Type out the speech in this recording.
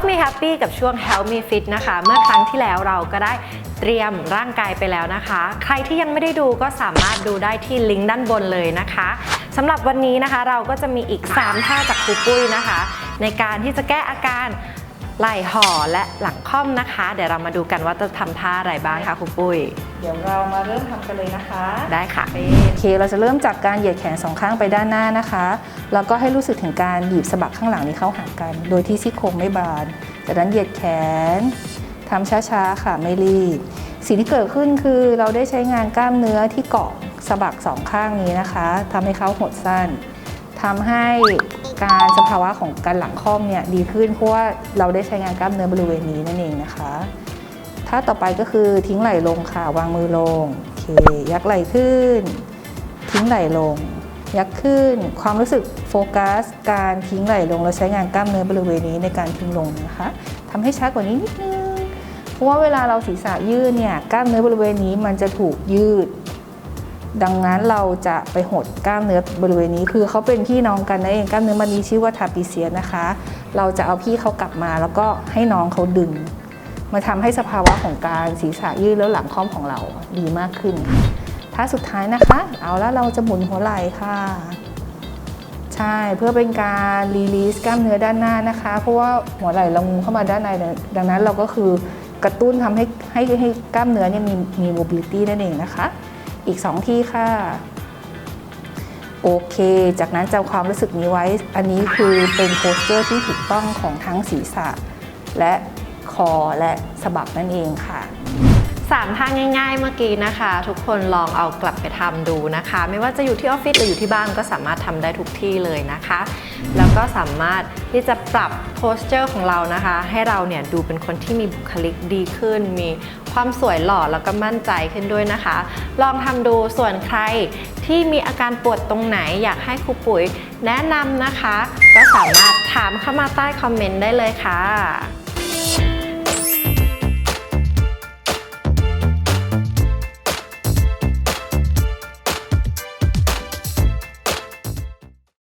Help Me Happy กับช่วง Help Me Fit นะคะ เมื่อครั้งที่แล้วเราก็ได้เตรียมร่างกายไปแล้วนะคะ ใครที่ยังไม่ได้ดูก็สามารถดูได้ที่ลิงก์ด้านบนเลยนะคะสำหรับวันนี้นะคะเราก็จะมีอีก 3 ท่าจากครูปุ้ยนะคะ ในการที่จะแก้อาการ ไหล่ห่อและหลังค่อมนะคะ เดี๋ยวเรามาดูกันว่าจะทำท่าอะไรบ้างคะครูปุ้ย เดี๋ยวเรามาเริ่มทำกันเลยนะคะ ได้ค่ะโอเค เราจะเริ่มจากการเหยียดแขนสองข้างไปด้านหน้านะคะ แล้วก็ให้รู้สึกถึงการบีบสะบักข้างหลังนี้เข้าหากัน โดยที่ซี่โครงไม่บาน จากนั้นเหยียดแขนทำช้าๆค่ะไม่รีบ สิ่งที่เกิดขึ้นคือเราได้ใช้งานกล้ามเนื้อที่เกาะสะบักสองข้างนี้นะคะทำให้เขาหดสั้นทำให้ การสภาวะของการหลังค่อมเนี่ยดีขึ้นเพราะว่าเราได้ใช้งานกล้ามเนื้อบริเวณนี้นั่นเองนะคะท่าต่อไปก็คือทิ้งไหล่ลงค่ะ วางมือลงโอเคยักไหล่ขึ้น ทิ้งไหล่ลง ยักขึ้น ความรู้สึกโฟกัส การทิ้งไหล่ลงเราใช้งานกล้ามเนื้อบริเวณนี้ในการทิ้งลงนะคะทำให้ช้ากว่านี้นิดนึงเพราะว่าเวลาเราศีรษะยืดเนี่ยกล้ามเนื้อบริเวณนี้มันจะถูกยืด ดังนั้นเราจะไปหดกล้ามเนื้อบริเวณนี้คือเขาเป็นพี่น้องกันนั่นเองกล้ามเนื้อมันนี้ชื่อว่าทาปิเซียนนะคะ เราจะเอาพี่เขากลับมาแล้วก็ให้น้องเขาดึง มาทำให้สภาวะของการศีรษะยืดแล้วหลังค่อมของเราดีมากขึ้นค่ะท่าสุดท้ายนะคะ เอาแล้วเราจะหมุนหัวไหล่ค่ะ ใช่เพื่อเป็นการรีลีสกล้ามเนื้อด้านหน้านะคะ เพราะว่าหัวไหล่เรางูเข้ามาด้านในดังนั้นเราก็คือกระตุ้นทำให้ให้ให้กล้ามเนื้อเนี่ยมีมี mobility นั่นเองนะคะ อีก 2 ที่ค่ะ โอเค จากนั้นจำความรู้สึกนี้ไว้ อันนี้คือเป็นโพสเจอร์ที่ถูกต้องของทั้งศีรษะ และคอและสะบักนั่นเองค่ะ สามท่าง่ายๆเมื่อกี้นะคะ ทุกคนลองเอากลับไปทำดูนะคะ ไม่ว่าจะอยู่ที่ออฟฟิศหรืออยู่ที่บ้านก็สามารถทำได้ทุกที่เลยนะคะ แล้วก็สามารถที่จะปรับโพสเจอร์ของเรานะคะ ให้เราเนี่ยดูเป็นคนที่มีบุคลิกดีขึ้น มีความสวยหล่อแล้วก็มั่นใจขึ้นด้วยนะคะ ลองทำดูส่วนใครที่มีอาการปวดตรงไหนอยากให้ครูปุ๋ยแนะนำนะคะ ก็สามารถถามเข้ามาใต้คอมเมนต์ได้เลยค่ะ